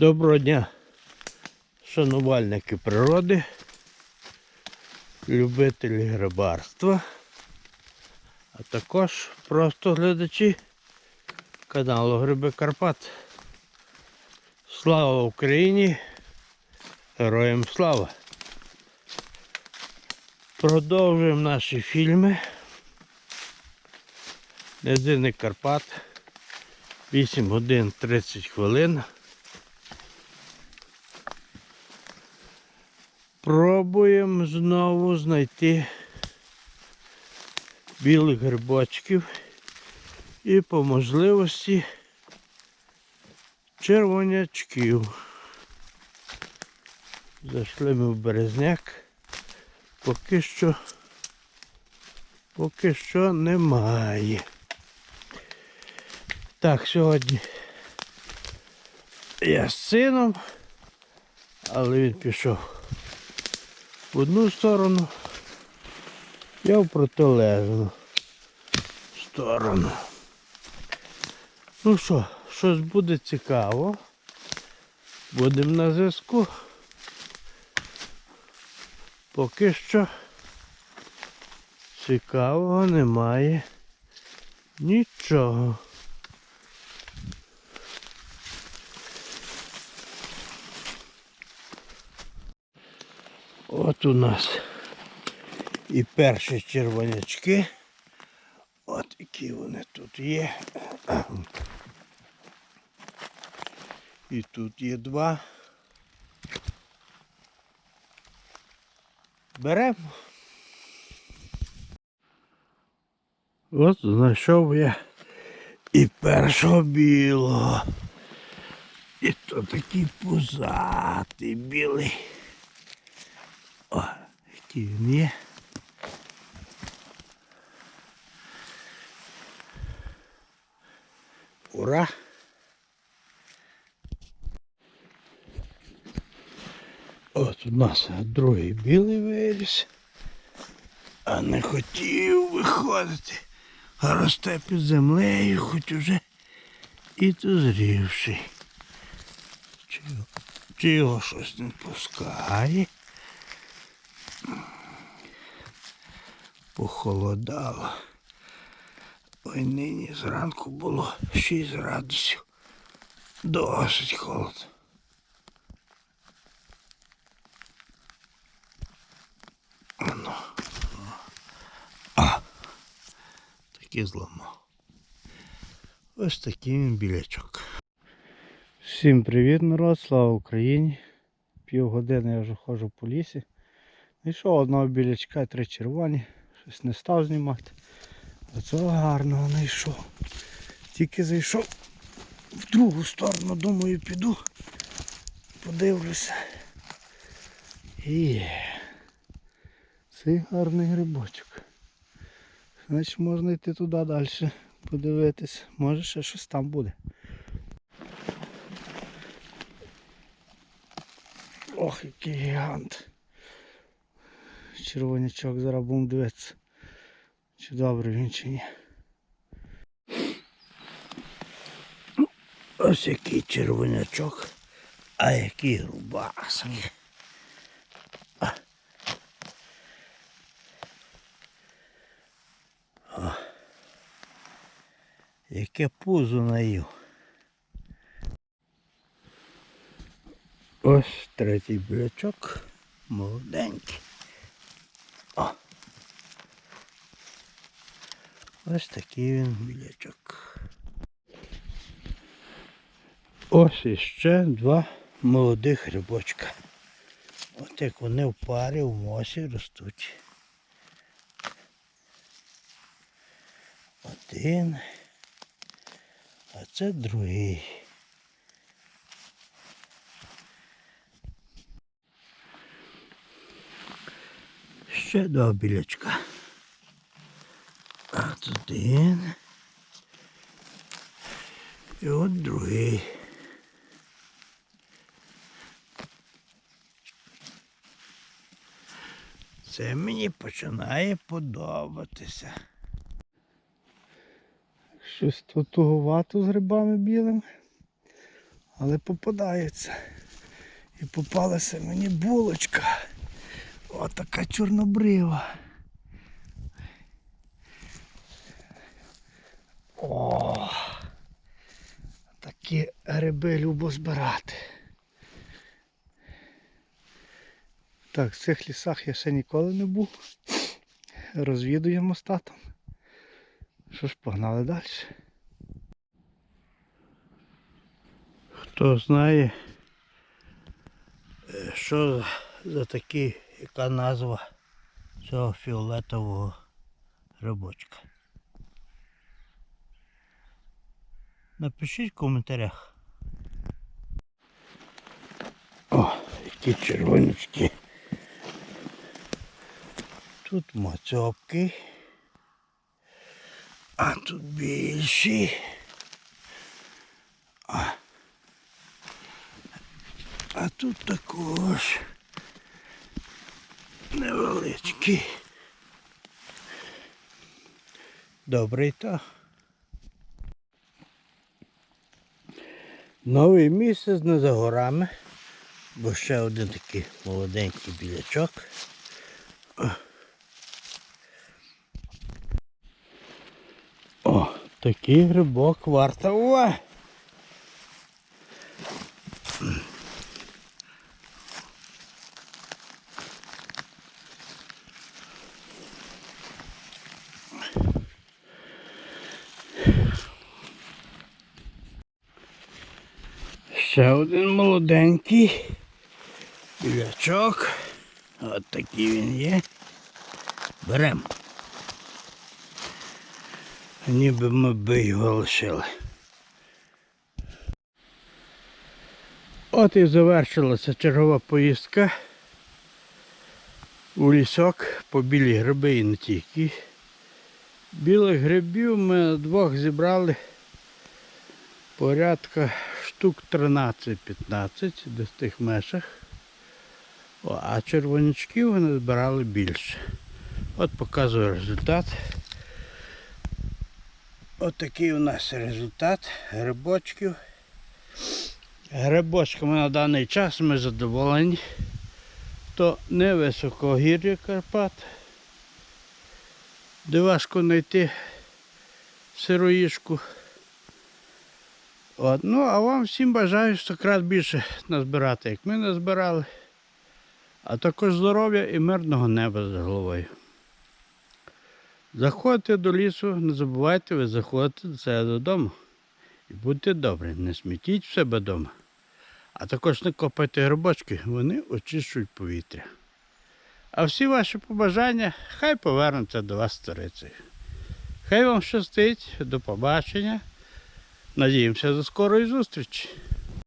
Доброго дня, шанувальники природи, любителі рибарства, а також просто глядачі каналу Гриби Карпат. Слава Україні! Героям слава! Продовжуємо наші фільми. Низини Карпат. 8 годин 30 хвилин. Пробуємо знову знайти білих грибочків і по можливості червонячків. Зайшли ми в березняк. Поки що поки що немає. Так, сьогодні я з сином, але він пішов в одну сторону, я в протилежну сторону. Ну що, щось буде цікаво. Будемо на зв'язку. Поки що цікавого немає нічого. От у нас і перші червонячки. От які вони тут є. І тут є два. Беремо. От знайшов я і першого білого. І то такий пузатий білий. Він є. Ура! От у нас другий білий виріс, а не хотів виходити. А росте під землею, хоч уже і дозрівший. Чи його щось не пускає? Похолодало. Ой, нині зранку було 6 градусів. Досить холодно. Ану. А. Таки зламав. Ось такий він білячок. Всім привіт, народ, слава Україні. Півгодини я вже ходжу по лісі. Знайшов одного білячка, три червоні. Щось не став знімати. А цього гарного знайшов. Тільки зайшов в другу сторону, думаю, піду, подивлюся. І цей гарний грибочок. Значить можна йти туди далі, подивитись. Може ще щось там буде. Ох, який гігант. Червонячок, зараз будемо дивитися. Чи добре він чи ні. Ось який червонячок, а який. О. Яке пузо наїв. Ось третій білячок. Молоденький. Ось такий він білячок. Ось іще два молодих грибочка. От як вони в парі в мосі ростуть. Один. А це другий. Ще два білячка. От один. І от другий. Це мені починає подобатися. Щось тут туговато з грибами білими. Але попадається. І попалася мені булочка. Отака чорнобрива. О, такі гриби любо збирати. Так, в цих лісах я ще ніколи не був. Розвідуємо з татом. Що ж, погнали далі. Хто знає, е, що за такі, яка назва цього фіолетового грибочка? Напишіть в коментарях. О, які червонячки. Тут мацьопки. А тут більші. А, а тут також невеличкі. Добрий то. Новий місяць не за горами, бо ще один такий молоденький білячок. О, такий грибок варта уваги. Ще один молоденький білячок. От такий він є. Беремо. Ніби ми би його лишили. От і завершилася чергова поїздка у лісок по білі гриби і не тільки. Білих грибів ми двох зібрали порядка штук 13-15 десь в тих межах. О, а червонячків вони збирали більше. От показую результат. От такий у нас результат грибочків. Грибочками на даний час ми задоволені. То не високогір'я Карпат, де важко знайти сироїшку. От, ну, а вам всім бажаю стократ більше назбирати, як ми назбирали. А також здоров'я і мирного неба за головою. Заходьте до лісу, не забувайте, ви заходите до себе додому. І будьте добрі, не смітіть в себе вдома. А також не копайте грибочки, вони очищують повітря. А всі ваші побажання хай повернуться до вас сторицею. Хай вам щастить, до побачення. Надіємося до скорої зустрічі.